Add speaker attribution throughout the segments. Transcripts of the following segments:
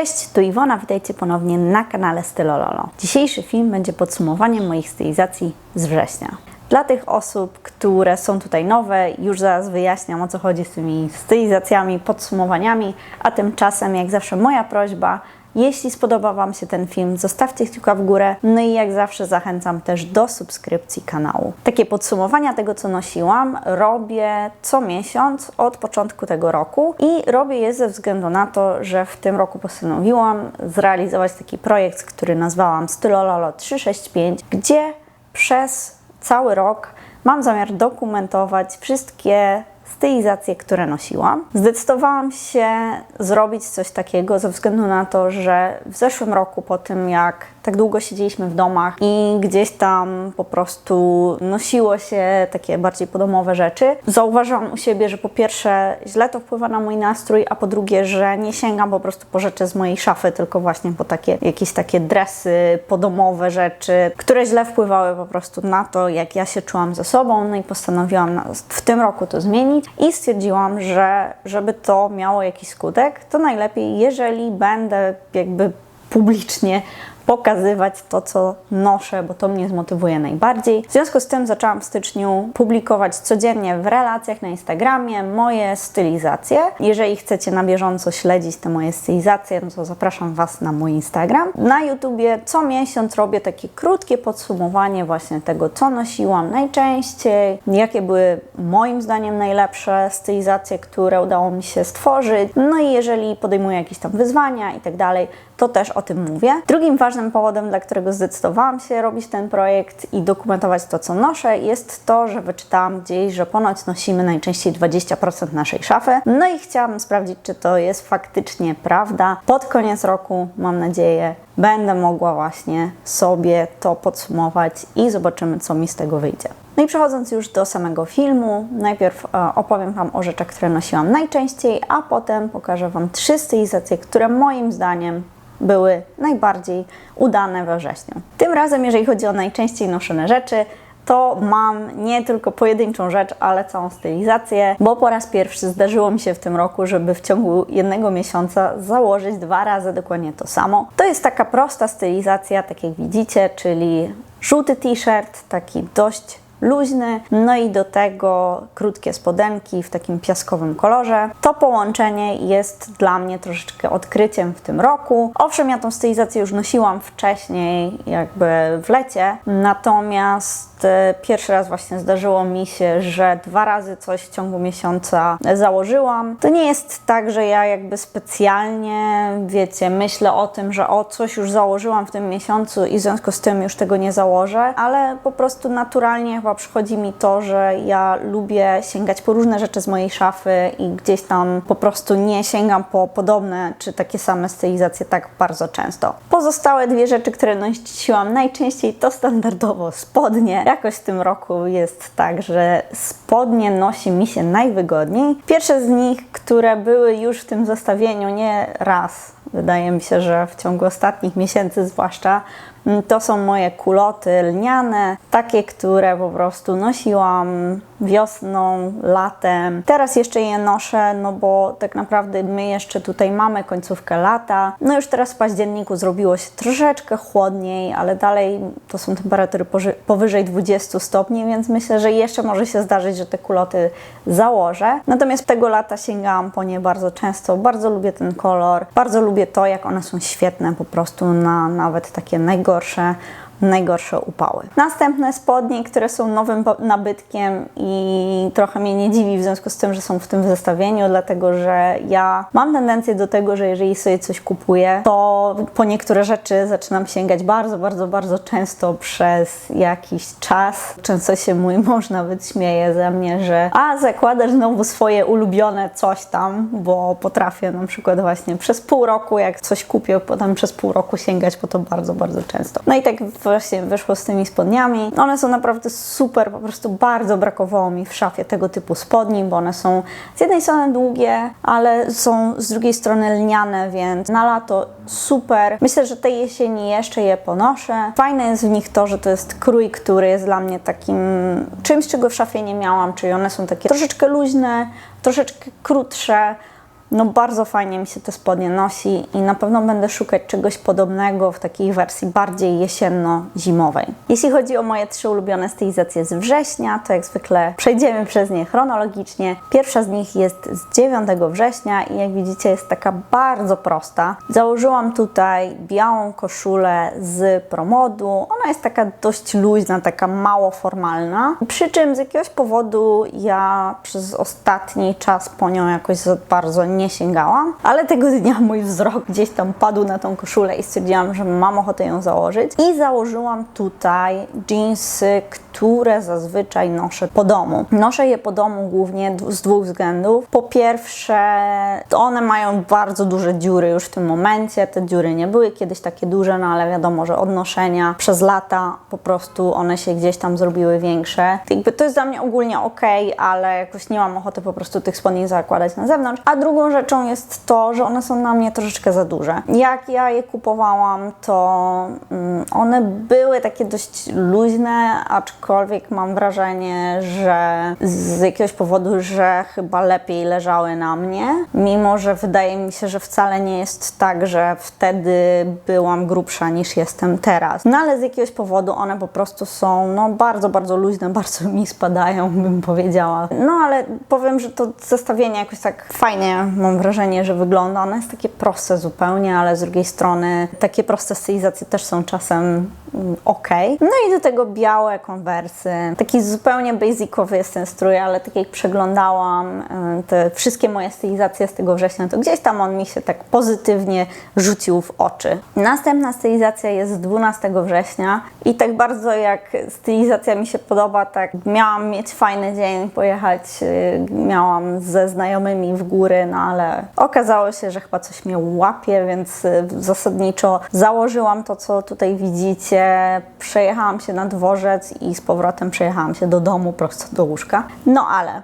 Speaker 1: Cześć, tu Iwona, witajcie ponownie na kanale Stylololo. Dzisiejszy film będzie podsumowaniem moich stylizacji z września. Dla tych osób, które są tutaj nowe, już zaraz wyjaśniam o co chodzi z tymi stylizacjami, podsumowaniami, a tymczasem jak zawsze moja prośba, jeśli spodoba Wam się ten film, zostawcie kciuka w górę. No i jak zawsze zachęcam też do subskrypcji kanału. Takie podsumowania tego, co nosiłam, robię co miesiąc od początku tego roku i robię je ze względu na to, że w tym roku postanowiłam zrealizować taki projekt, który nazwałam Stylololo 365, gdzie przez cały rok mam zamiar dokumentować wszystkie stylizacje, które nosiłam. Zdecydowałam się zrobić coś takiego ze względu na to, że w zeszłym roku, po tym jak tak długo siedzieliśmy w domach i gdzieś tam po prostu nosiło się takie bardziej podomowe rzeczy, zauważyłam u siebie, że po pierwsze źle to wpływa na mój nastrój, a po drugie, że nie sięgam po prostu po rzeczy z mojej szafy, tylko właśnie po takie jakieś takie dresy, podomowe rzeczy, które źle wpływały po prostu na to, jak ja się czułam ze sobą. No i postanowiłam w tym roku to zmienić i stwierdziłam, że żeby to miało jakiś skutek, to najlepiej, jeżeli będę jakby publicznie pokazywać to, co noszę, bo to mnie zmotywuje najbardziej. W związku z tym zaczęłam w styczniu publikować codziennie w relacjach na Instagramie moje stylizacje. Jeżeli chcecie na bieżąco śledzić te moje stylizacje, no to zapraszam Was na mój Instagram. Na YouTubie co miesiąc robię takie krótkie podsumowanie właśnie tego, co nosiłam najczęściej, jakie były moim zdaniem najlepsze stylizacje, które udało mi się stworzyć. No i jeżeli podejmuję jakieś tam wyzwania i tak dalej, to też o tym mówię. Drugim ważnym powodem, dla którego zdecydowałam się robić ten projekt i dokumentować to, co noszę, jest to, że wyczytałam gdzieś, że ponoć nosimy najczęściej 20% naszej szafy. No i chciałam sprawdzić, czy to jest faktycznie prawda. Pod koniec roku, mam nadzieję, będę mogła właśnie sobie to podsumować i zobaczymy, co mi z tego wyjdzie. No i przechodząc już do samego filmu, najpierw e, opowiem Wam o rzeczach, które nosiłam najczęściej, a potem pokażę Wam trzy stylizacje, które moim zdaniem były najbardziej udane we wrześniu. Tym razem, jeżeli chodzi o najczęściej noszone rzeczy, to mam nie tylko pojedynczą rzecz, ale całą stylizację, bo po raz pierwszy zdarzyło mi się w tym roku, żeby w ciągu jednego miesiąca założyć dwa razy dokładnie to samo. To jest taka prosta stylizacja, tak jak widzicie, czyli żółty t-shirt, taki dość luźny, no i do tego krótkie spodenki w takim piaskowym kolorze. To połączenie jest dla mnie troszeczkę odkryciem w tym roku. Owszem, ja tą stylizację już nosiłam wcześniej, jakby w lecie, natomiast e, pierwszy raz właśnie zdarzyło mi się, że dwa razy coś w ciągu miesiąca założyłam. To nie jest tak, że ja jakby specjalnie, wiecie, myślę o tym, że o coś już założyłam w tym miesiącu i w związku z tym już tego nie założę, ale po prostu naturalnie chyba przychodzi mi to, że ja lubię sięgać po różne rzeczy z mojej szafy i gdzieś tam po prostu nie sięgam po podobne czy takie same stylizacje tak bardzo często. Pozostałe dwie rzeczy, które nosiłam najczęściej to standardowo spodnie. Jakoś w tym roku jest tak, że spodnie nosi mi się najwygodniej. Pierwsze z nich, które były już w tym zestawieniu nie raz, wydaje mi się, że w ciągu ostatnich miesięcy zwłaszcza, to są moje kuloty lniane, takie, które po prostu nosiłam wiosną, latem. Teraz jeszcze je noszę, no bo tak naprawdę my jeszcze tutaj mamy końcówkę lata. No już teraz w październiku zrobiło się troszeczkę chłodniej, ale dalej to są temperatury powyżej 20 stopni, więc myślę, że jeszcze może się zdarzyć, że te kuloty założę. Natomiast tego lata sięgałam po nie bardzo często. Bardzo lubię ten kolor, bardzo lubię to, jak one są świetne po prostu na nawet takie najgorsze najgorsze upały. Następne spodnie, które są nowym nabytkiem i trochę mnie nie dziwi w związku z tym, że są w tym zestawieniu, dlatego że ja mam tendencję do tego, że jeżeli sobie coś kupuję, to po niektóre rzeczy zaczynam sięgać bardzo, bardzo, bardzo często przez jakiś czas. Często się mój mąż nawet śmieje ze mnie, że a zakładasz znowu swoje ulubione coś tam, bo potrafię na przykład właśnie przez pół roku, jak coś kupię, potem przez pół roku sięgać po to bardzo, bardzo często. No i tak w właśnie wyszło z tymi spodniami. One są naprawdę super, po prostu bardzo brakowało mi w szafie tego typu spodni, bo one są z jednej strony długie, ale są z drugiej strony lniane, więc na lato super. Myślę, że tej jesieni jeszcze je ponoszę. Fajne jest w nich to, że to jest krój, który jest dla mnie takim czymś, czego w szafie nie miałam, czyli one są takie troszeczkę luźne, troszeczkę krótsze, No bardzo fajnie mi się te spodnie nosi i na pewno będę szukać czegoś podobnego w takiej wersji bardziej jesienno-zimowej. Jeśli chodzi o moje trzy ulubione stylizacje z września, to jak zwykle przejdziemy przez nie chronologicznie. Pierwsza z nich jest z 9 września i jak widzicie jest taka bardzo prosta. Założyłam tutaj białą koszulę z promodu. Ona jest taka dość luźna, taka mało formalna. Przy czym z jakiegoś powodu ja przez ostatni czas po nią jakoś bardzo nie sięgałam, ale tego dnia mój wzrok gdzieś tam padł na tą koszulę i stwierdziłam, że mam ochotę ją założyć. I założyłam tutaj jeansy, które zazwyczaj noszę po domu. Noszę je po domu głównie z dwóch względów. Po pierwsze, one mają bardzo duże dziury już w tym momencie. Te dziury nie były kiedyś takie duże, no ale wiadomo, że od noszenia przez lata po prostu one się gdzieś tam zrobiły większe. Jakby to jest dla mnie ogólnie ok, ale jakoś nie mam ochoty po prostu tych spodni zakładać na zewnątrz. A drugą rzeczą jest to, że one są na mnie troszeczkę za duże. Jak ja je kupowałam, to mm, one były takie dość luźne, aczkolwiek mam wrażenie, że z jakiegoś powodu, że chyba lepiej leżały na mnie, mimo że wydaje mi się, że wcale nie jest tak, że wtedy byłam grubsza niż jestem teraz. No ale z jakiegoś powodu one po prostu są no, bardzo, bardzo luźne, bardzo mi spadają, bym powiedziała. No ale powiem, że to zestawienie jakoś tak fajnie mam wrażenie, że wygląda. Ono jest takie proste zupełnie, ale z drugiej strony takie proste stylizacje też są czasem ok. No i do tego białe konwersy. Taki zupełnie basicowy jest ten strój, ale tak jak przeglądałam y, te wszystkie moje stylizacje z tego września, to gdzieś tam on mi się tak pozytywnie rzucił w oczy. Następna stylizacja jest z 12 września i tak bardzo jak stylizacja mi się podoba, tak miałam mieć fajny dzień, pojechać y, miałam ze znajomymi w góry, no ale okazało się, że chyba coś mnie łapie, więc y, zasadniczo założyłam to, co tutaj widzicie, przejechałam się na dworzec i z powrotem przejechałam się do domu prosto do łóżka. No ale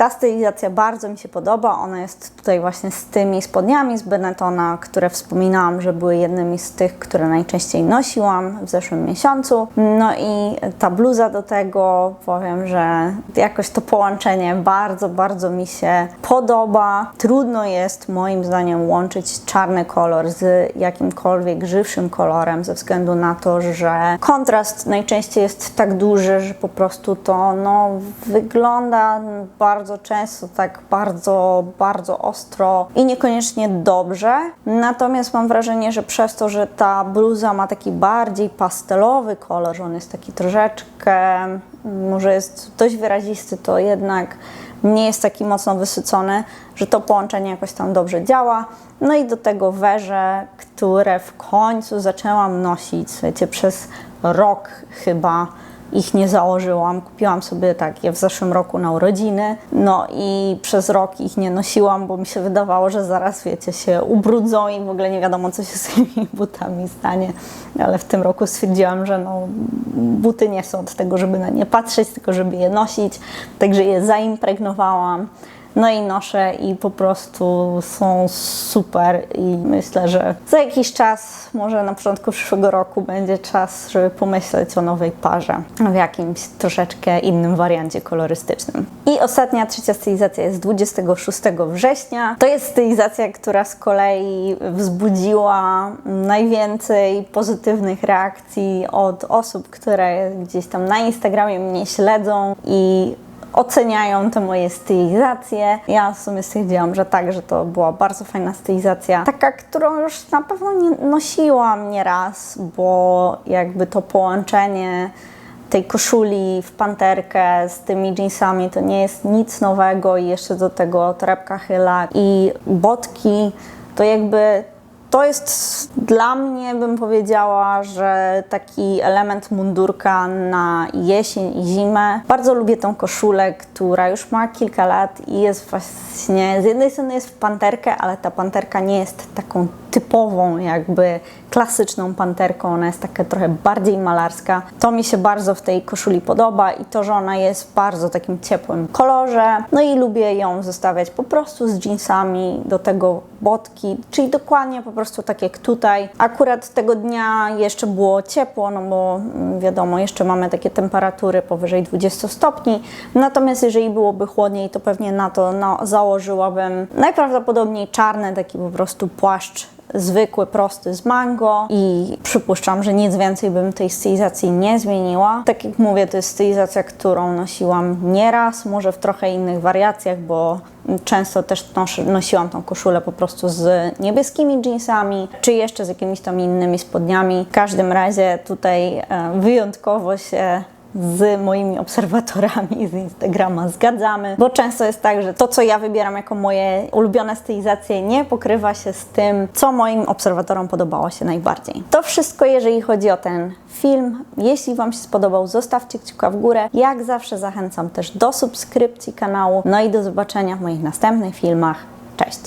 Speaker 1: ta stylizacja bardzo mi się podoba. Ona jest tutaj właśnie z tymi spodniami z Benettona, które wspominałam, że były jednymi z tych, które najczęściej nosiłam w zeszłym miesiącu. No i ta bluza do tego, powiem, że jakoś to połączenie bardzo, bardzo mi się podoba. Trudno jest moim zdaniem łączyć czarny kolor z jakimkolwiek żywszym kolorem, ze względu na to, że kontrast najczęściej jest tak duży, że po prostu to no, wygląda bardzo często tak bardzo, bardzo ostro i niekoniecznie dobrze. Natomiast mam wrażenie, że przez to, że ta bluza ma taki bardziej pastelowy kolor, że on jest taki troszeczkę, może jest dość wyrazisty, to jednak nie jest taki mocno wysycony, że to połączenie jakoś tam dobrze działa. No i do tego werze, które w końcu zaczęłam nosić, słuchajcie, przez rok chyba ich nie założyłam. Kupiłam sobie tak je w zeszłym roku na urodziny, no i przez rok ich nie nosiłam, bo mi się wydawało, że zaraz, wiecie, się ubrudzą i w ogóle nie wiadomo, co się z tymi butami stanie. Ale w tym roku stwierdziłam, że no, buty nie są od tego, żeby na nie patrzeć, tylko żeby je nosić, także je zaimpregnowałam. No i noszę i po prostu są super i myślę, że za jakiś czas, może na początku przyszłego roku będzie czas, żeby pomyśleć o nowej parze w jakimś troszeczkę innym wariancie kolorystycznym. I ostatnia, trzecia stylizacja jest 26 września. To jest stylizacja, która z kolei wzbudziła najwięcej pozytywnych reakcji od osób, które gdzieś tam na Instagramie mnie śledzą i oceniają te moje stylizacje. Ja w sumie stwierdziłam, że tak, że to była bardzo fajna stylizacja. Taka, którą już na pewno nie nosiłam nieraz, bo jakby to połączenie tej koszuli w panterkę z tymi jeansami to nie jest nic nowego i jeszcze do tego torebka chyla i botki to jakby to jest dla mnie, bym powiedziała, że taki element mundurka na jesień i zimę. Bardzo lubię tą koszulę, która już ma kilka lat i jest właśnie, z jednej strony jest w panterkę, ale ta panterka nie jest taką typową, jakby klasyczną panterką, ona jest taka trochę bardziej malarska. To mi się bardzo w tej koszuli podoba i to, że ona jest w bardzo takim ciepłym kolorze. No i lubię ją zestawiać po prostu z jeansami, do tego botki, czyli dokładnie po prostu prostu tak jak tutaj. Akurat tego dnia jeszcze było ciepło, no bo mm, wiadomo, jeszcze mamy takie temperatury powyżej 20 stopni. Natomiast jeżeli byłoby chłodniej, to pewnie na to no, założyłabym najprawdopodobniej czarny taki po prostu płaszcz zwykły, prosty z mango i przypuszczam, że nic więcej bym tej stylizacji nie zmieniła. Tak jak mówię, to jest stylizacja, którą nosiłam nieraz, może w trochę innych wariacjach, bo często też nosiłam tą koszulę po prostu z niebieskimi jeansami, czy jeszcze z jakimiś tam innymi spodniami. W każdym razie tutaj e, wyjątkowo się z moimi obserwatorami z Instagrama zgadzamy, bo często jest tak, że to, co ja wybieram jako moje ulubione stylizacje, nie pokrywa się z tym, co moim obserwatorom podobało się najbardziej. To wszystko, jeżeli chodzi o ten film. Jeśli Wam się spodobał, zostawcie kciuka w górę. Jak zawsze zachęcam też do subskrypcji kanału, no i do zobaczenia w moich następnych filmach. Cześć!